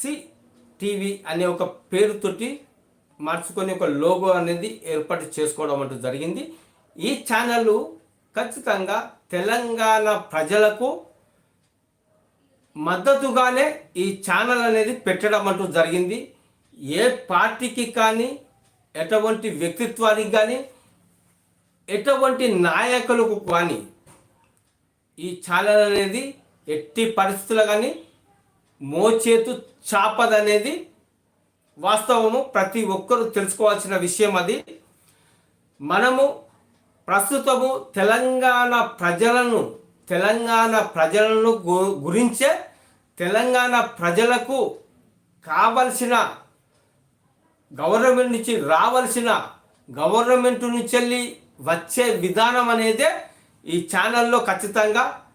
C TV అనే ఒక పేరుతోటి మార్చుకొని ఒక లోగో అనేది ఏర్పాటు చేసుకోవడం అంటూ జరిగింది. ఈ ఛానల్ ఖచ్చితంగా తెలంగాణ ప్రజలకు మద్దతుగానే ఈ ఛానల్ అనేది పెట్టడం అంటూ జరిగింది. ఏ పార్టీకి కానీ ఎటువంటి వ్యక్తిత్వానికి కానీ ఎటువంటి నాయకులకు కానీ ఈ ఛానల్ అనేది ఎట్టి పరిస్థితులు కానీ మోచేతు చాపదనేది వాస్తవము. ప్రతి ఒక్కరూ తెలుసుకోవాల్సిన విషయం అది. మనము ప్రస్తుతము తెలంగాణ ప్రజలను తెలంగాణ ప్రజలను గు- గురించే తెలంగాణ ప్రజలకు కావలసిన గవర్నమెంట్ నుంచి రావాల్సిన గవర్నమెంట్ నుంచి వెళ్ళి వచ్చే విధానం అనేదే ఈ ఛానల్లో ఖచ్చితంగా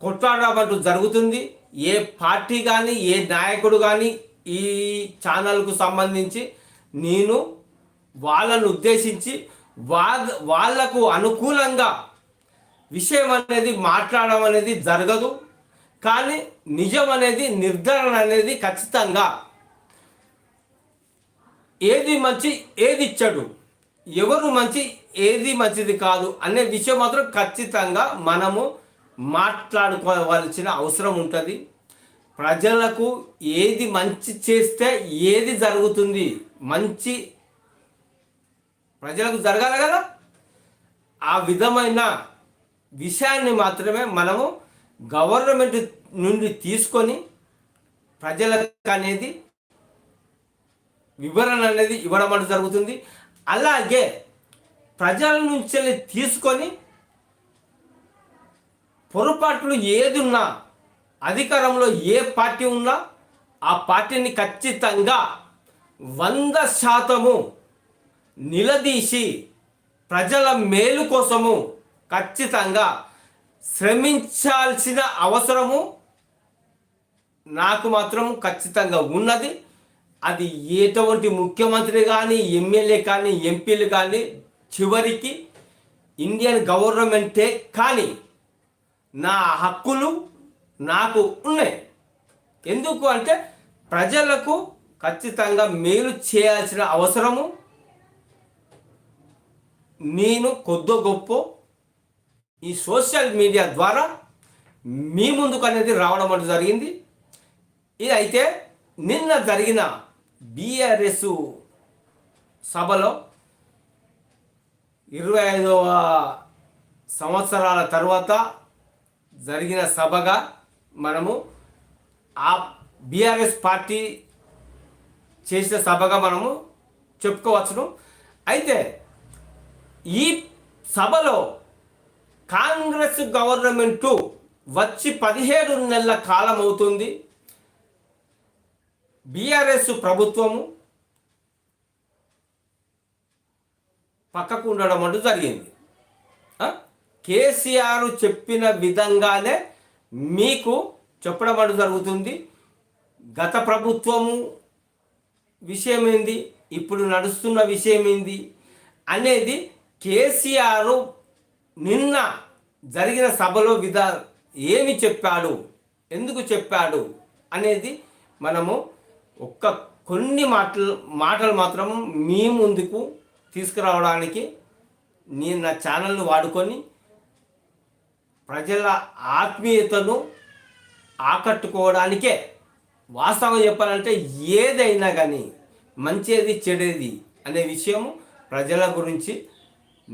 కొట్లాడమంటూ జరుగుతుంది. ఏ పార్టీ కానీ ఏ నాయకుడు కానీ ఈ ఛానల్కు సంబంధించి నేను వాళ్ళను ఉద్దేశించి వాళ్ళ వాళ్ళకు అనుకూలంగా విషయం అనేది మాట్లాడడం అనేది జరగదు. కానీ నిజం అనేది నిర్ధారణ అనేది ఖచ్చితంగా ఏది మంచి ఏది చెడు ఎవరు మంచి ఏది మంచిది కాదు అనే విషయం మాత్రం ఖచ్చితంగా మనము మాట్లాడుకోవాల్సిన అవసరం ఉంటుంది. ప్రజలకు ఏది మంచి చేస్తే ఏది జరుగుతుంది మంచి ప్రజలకు జరగాలి కదా? ఆ విధమైన విషయాన్ని మాత్రమే మనము గవర్నమెంట్ నుండి తీసుకొని ప్రజలకు అనేది వివరణ అనేది ఇవ్వడం అనేది జరుగుతుంది. అలాగే ప్రజల నుంచి తీసుకొని పొరపాట్లు ఏదున్నా అధికారంలో ఏ పార్టీ ఉన్నా ఆ పార్టీని ఖచ్చితంగా వంద శాతము నిలదీసి ప్రజల మేలు కోసము ఖచ్చితంగా శ్రమించాల్సిన అవసరము నాకు మాత్రం ఖచ్చితంగా ఉన్నది. అది ఎటువంటి ముఖ్యమంత్రి కానీ ఎమ్మెల్యే కానీ ఎంపీలు కానీ చివరికి ఇండియన్ గవర్నమెంటే కానీ నా హక్కులు నాకు ఉన్నాయి. ఎందుకు అంటే ప్రజలకు ఖచ్చితంగా మేలు చేయాల్సిన అవసరము నేను కొద్దో గొప్ప ఈ సోషల్ మీడియా ద్వారా మీ ముందుకు అనేది రావడం అనేది జరిగింది. ఇది అయితే నిన్న జరిగిన బీఆర్ఎస్ సభలో ఇరవై ఐదవ సంవత్సరాల తర్వాత జరిగిన సభగా మనము ఆ బీఆర్ఎస్ పార్టీ చేసిన సభగా మనము చెప్పుకోవచ్చును. అయితే ఈ సభలో కాంగ్రెస్ గవర్నమెంటు వచ్చి పదిహేడు నెలల కాలం అవుతుంది. బీఆర్ఎస్ ప్రభుత్వము పక్కకు ఉండడం అంటూ జరిగింది. కేసీఆర్ చెప్పిన విధంగానే మీకు చెప్పడం జరుగుతుంది. గత ప్రభుత్వము విషయం ఏంది ఇప్పుడు నడుస్తున్న విషయం ఏంది అనేది కేసీఆర్ నిన్న జరిగిన సభలో విధా ఏమి చెప్పాడు? ఎందుకు చెప్పాడు? అనేది మనము ఒక్క కొన్ని మాటలు మాటలు మాత్రం మీ ముందుకు తీసుకురావడానికి నేను నా ఛానల్ను వాడుకొని ప్రజల ఆత్మీయతను ఆకట్టుకోవడానికే వాస్తవం చెప్పాలంటే ఏదైనా కానీ మంచిది చెడేది అనే విషయము ప్రజల గురించి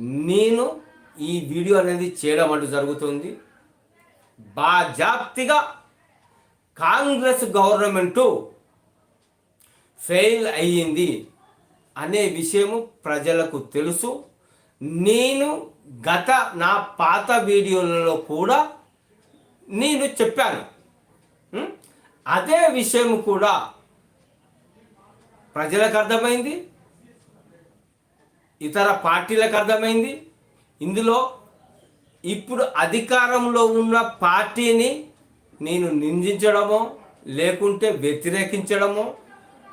నేను ఈ వీడియో అనేది చేయడం అంటూ జరుగుతుంది. బాజాప్తిగా కాంగ్రెస్ గవర్నమెంటు ఫెయిల్ అయ్యింది అనే విషయము ప్రజలకు తెలుసు. నేను గత నా పాత వీడియోలలో కూడా నేను చెప్పాను. అదే విషయం కూడా ప్రజలకు అర్థమైంది. ఇతర పార్టీలకు అర్థమైంది. ఇందులో ఇప్పుడు అధికారంలో ఉన్న పార్టీని నేను నిందించడమో లేకుంటే వ్యతిరేకించడమో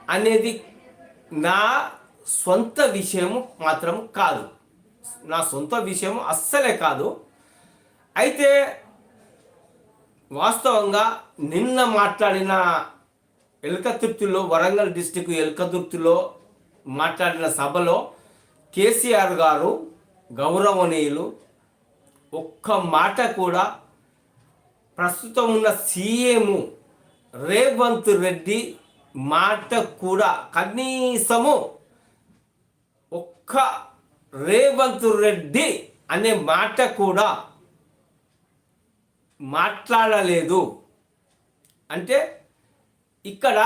అనేది నా సొంత విషయము మాత్రం కాదు. నా సొంత విషయం అస్సలే కాదు. అయితే వాస్తవంగా నిన్న మాట్లాడిన ఎలకతుర్తిలో వరంగల్ డిస్టిక్ ఎలకతుర్తిలో మాట్లాడిన సభలో కేసీఆర్ గారు గౌరవనీయులు ఒక్క మాట కూడా ప్రస్తుతం ఉన్న సీఎం రేవంత్ రెడ్డి మాట కూడా కనీసము ఒక్క రేవంత్ రెడ్డి అనే మాట కూడా మాట్లాడలేదు. అంటే ఇక్కడ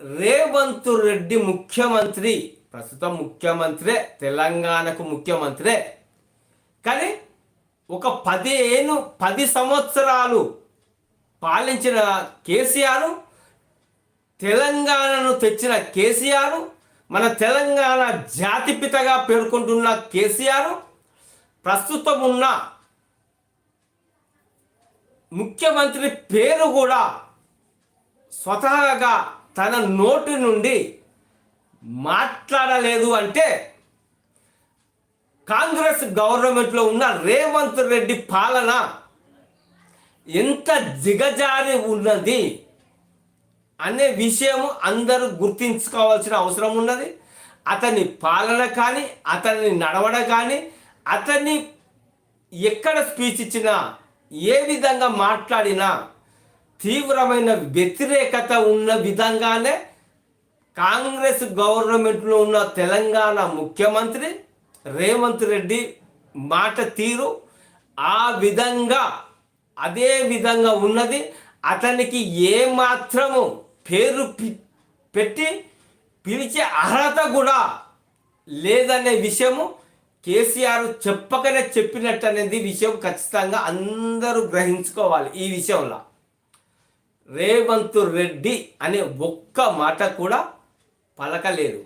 రేవంత్ రెడ్డి ముఖ్యమంత్రి ప్రస్తుతం ముఖ్యమంత్రే తెలంగాణకు ముఖ్యమంత్రే. కానీ ఒక పదిహేను పది సంవత్సరాలు పాలించిన కేసీఆర్ తెలంగాణను తెచ్చిన కేసీఆర్ మన తెలంగాణ జాతిపితగా పేర్కొంటున్న కేసీఆర్ ప్రస్తుతం ఉన్న ముఖ్యమంత్రి పేరు కూడా స్వతహాగా తన నోటి నుండి మాట్లాడలేదు అంటే కాంగ్రెస్ గవర్నమెంట్లో ఉన్న రేవంత్ రెడ్డి పాలన ఎంత దిగజారి ఉన్నది? అనే విషయము అందరూ గుర్తించుకోవాల్సిన అవసరం ఉన్నది. అతని పాలన కానీ అతని నడవడ కానీ అతన్ని ఎక్కడ స్పీచ్ ఇచ్చినా ఏ విధంగా మాట్లాడినా తీవ్రమైన వ్యతిరేకత ఉన్న విధంగానే కాంగ్రెస్ గవర్నమెంట్లో ఉన్న తెలంగాణ ముఖ్యమంత్రి రేవంత్ రెడ్డి మాట తీరు ఆ విధంగా అదే విధంగా ఉన్నది. అతనికి ఏ మాత్రము పేరు పి- పెట్టి పిలిచే అర్హత కూడా లేదనే విషయము కేసీఆర్ చెప్పకనే చెప్పినట్టు అనేది విషయం ఖచ్చితంగా అందరూ గ్రహించుకోవాలి ఈ విషయంలో. రేవంత్ రెడ్డి అనే ఒక్క మాట కూడా పలకలేదు.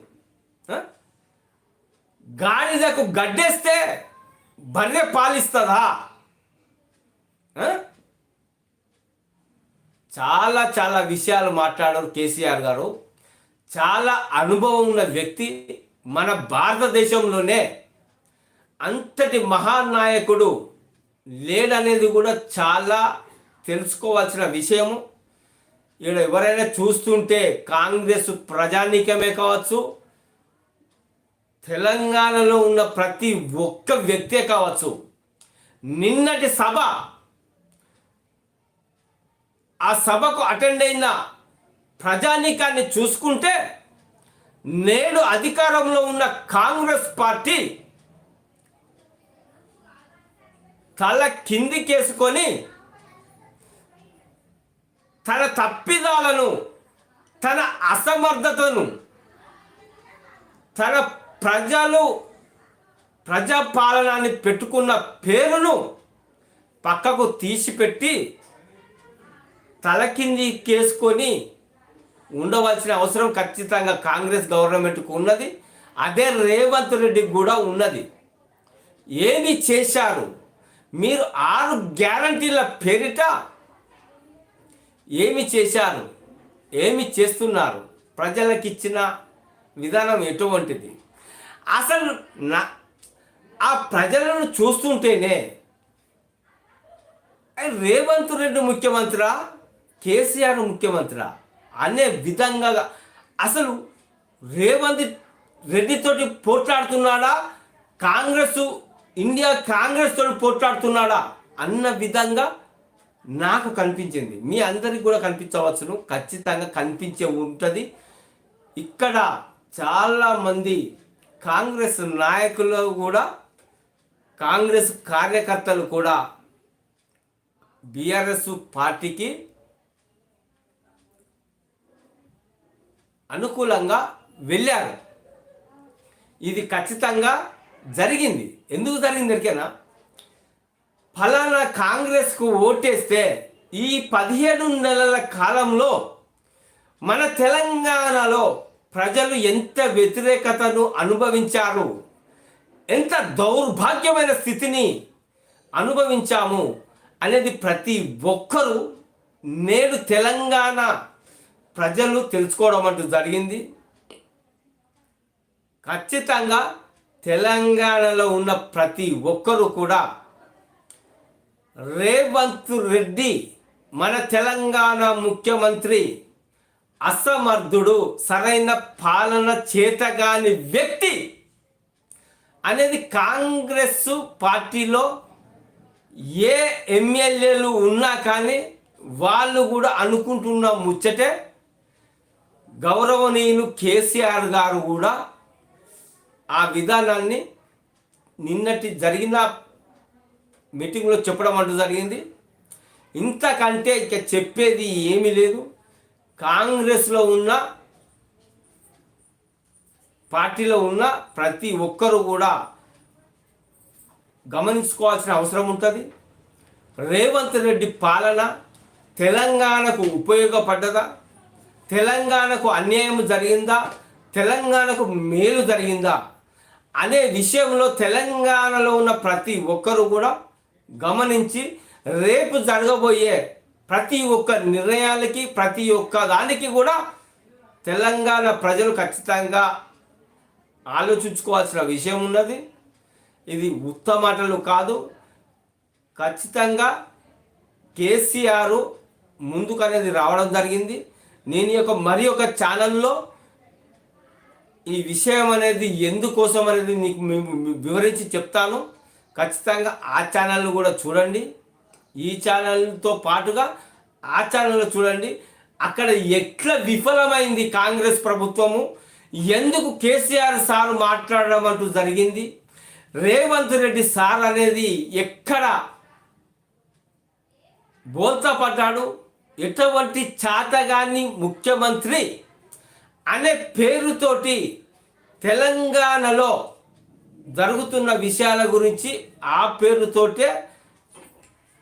గాడిదకు గడ్డేస్తే బర్రె పాలిస్తుందా? చాలా చాలా విషయాలు మాట్లాడారు కేసీఆర్ గారు. చాలా అనుభవం ఉన్న వ్యక్తి మన భారతదేశంలోనే అంతటి మహానాయకుడు లేడనేది కూడా చాలా తెలుసుకోవాల్సిన విషయము. ఇక్కడ ఎవరైనా చూస్తుంటే కాంగ్రెస్ ప్రజానీకమే కావచ్చు తెలంగాణలో ఉన్న ప్రతి ఒక్క వ్యక్తే కావచ్చు నిన్నటి సభ ఆ సభకు అటెండ్ అయిన ప్రజానీకాన్ని చూసుకుంటే నేడు అధికారంలో ఉన్న కాంగ్రెస్ పార్టీ తల కిందికేసుకొని తన తప్పిదాలను తన అసమర్థతను తన ప్రజలు ప్రజాపాలనాన్ని పెట్టుకున్న పేరును పక్కకు తీసిపెట్టి తలకింది కేసుకొని ఉండవలసిన అవసరం ఖచ్చితంగా కాంగ్రెస్ గవర్నమెంట్కు ఉన్నది. అదే రేవంత్ రెడ్డికి కూడా ఉన్నది. ఏమి చేశారు? మీరు ఆరు గ్యారంటీల పేరిట ఏమి చేశారు? ఏమి చేస్తున్నారు? ప్రజలకు ఇచ్చిన విధానం ఎటువంటిది? అసలు నా ఆ ప్రజలను చూస్తుంటేనే రేవంత్ రెడ్డి ముఖ్యమంత్రి? కేసీఆర్ ముఖ్యమంత్రి అనే విధంగా అసలు రేవంత్ రెడ్డితోటి పోట్లాడుతున్నాడా? కాంగ్రెస్ ఇండియా కాంగ్రెస్ తోటి పోట్లాడుతున్నాడా? అన్న విధంగా నాకు కనిపించింది. మీ అందరికి కూడా కనిపించవచ్చును. ఖచ్చితంగా కనిపించే ఉంటుంది. ఇక్కడ చాలామంది కాంగ్రెస్ నాయకులు కూడా కాంగ్రెస్ కార్యకర్తలు కూడా బీఆర్ఎస్ పార్టీకి అనుకూలంగా వెళ్ళారు. ఇది ఖచ్చితంగా జరిగింది. ఎందుకు జరిగింది ఎరికేనా ఫలానా కాంగ్రెస్కు ఓటేస్తే ఈ పదిహేడు నెలల కాలంలో మన తెలంగాణలో ప్రజలు ఎంత వ్యతిరేకతను అనుభవించారు? ఎంత దౌర్భాగ్యమైన స్థితిని అనుభవించాము అనేది ప్రతి ఒక్కరూ నేడు తెలంగాణ ప్రజలు తెలుసుకోవడం అంటూ జరిగింది. ఖచ్చితంగా తెలంగాణలో ఉన్న ప్రతి ఒక్కరూ కూడా రేవంత్ రెడ్డి మన తెలంగాణ ముఖ్యమంత్రి అసమర్థుడు సరైన పాలన చేతగాని వ్యక్తి అనేది కాంగ్రెస్ పార్టీలో ఏ ఎమ్మెల్యేలు ఉన్నా కానీ వాళ్ళు కూడా అనుకుంటున్న ముచ్చటే గౌరవనీయులు కేసీఆర్ గారు కూడా ఆ విధానాన్ని నిన్నటి జరిగిన మీటింగ్లో చెప్పడం అంటూ జరిగింది. ఇంతకంటే ఇక చెప్పేది ఏమీ లేదు. కాంగ్రెస్లో ఉన్న పార్టీలో ఉన్న ప్రతి ఒక్కరూ కూడా గమనించుకోవాల్సిన అవసరం ఉంటుంది. రేవంత్ రెడ్డి పాలన తెలంగాణకు ఉపయోగపడ్డదా? తెలంగాణకు అన్యాయం జరిగిందా? తెలంగాణకు మేలు జరిగిందా? అనే విషయంలో తెలంగాణలో ఉన్న ప్రతి ఒక్కరూ కూడా గమనించి రేపు జరగబోయే ప్రతి ఒక్క నిర్ణయాలకి ప్రతి ఒక్క దానికి కూడా తెలంగాణ ప్రజలు ఖచ్చితంగా ఆలోచించుకోవాల్సిన విషయం ఉన్నది. ఇది ఉత్త మాటలు కాదు. ఖచ్చితంగా కేసీఆర్ ముందుకు అనేది రావడం జరిగింది. నేను యొక్క మరి ఒక ఛానల్లో ఈ విషయం అనేది ఎందుకోసం అనేది నీకు మేము వివరించి చెప్తాను. ఖచ్చితంగా ఆ ఛానల్ని కూడా చూడండి. ఈ ఛానల్తో పాటుగా ఆ ఛానల్లో చూడండి. అక్కడ ఎట్లా విఫలమైంది కాంగ్రెస్ ప్రభుత్వము? ఎందుకు కేసీఆర్ సార్ మాట్లాడడం అంటూ జరిగింది? రేవంత్ రెడ్డి సార్ అనేది ఎక్కడ బోల్తా పడ్డాడు? ఎటువంటి చాతగాని ముఖ్యమంత్రి అనే పేరుతోటి తెలంగాణలో జరుగుతున్న విషయాల గురించి ఆ పేరుతోటే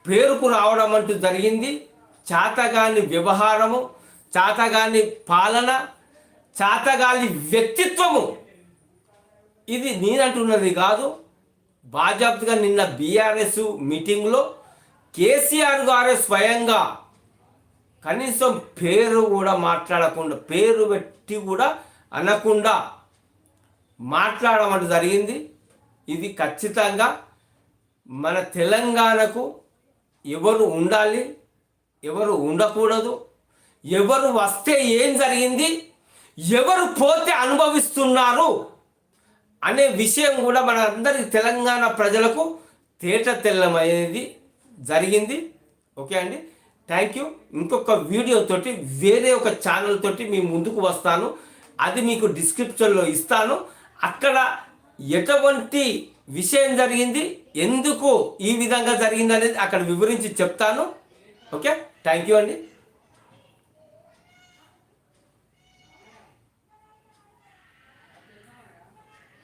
పేరుకు రావడం అంటూ జరిగింది. చాతగాని వ్యవహారము చాతగాని పాలన చాతగాని వ్యక్తిత్వము. ఇది నేనంటున్నది కాదు. బాజాప్తుగా నిన్న బీఆర్ఎస్ మీటింగ్లో కేసీఆర్ గారే స్వయంగా కనీసం పేరు కూడా మాట్లాడకుండా పేరు పెట్టి కూడా అనకుండా మాట్లాడడం జరిగింది. ఇది ఖచ్చితంగా మన తెలంగాణకు ఎవరు ఉండాలి ఎవరు ఉండకూడదు ఎవరు వస్తే ఏం జరిగింది ఎవరు పోతే అనుభవిస్తున్నారు అనే విషయం కూడా మన అందరి తెలంగాణ ప్రజలకు తేట తెల్లమనేది జరిగింది. ఓకే అండి? థ్యాంక్ యూ ఇంకొక వీడియోతోటి వేరే ఒక ఛానల్ తోటి మీ ముందుకు వస్తాను. అది మీకు డిస్క్రిప్షన్లో ఇస్తాను. అక్కడ ఎటువంటి విషయం జరిగింది ఎందుకు ఈ విధంగా జరిగింది అనేది అక్కడ వివరించి చెప్తాను. ఓకే థ్యాంక్ యూ అండి.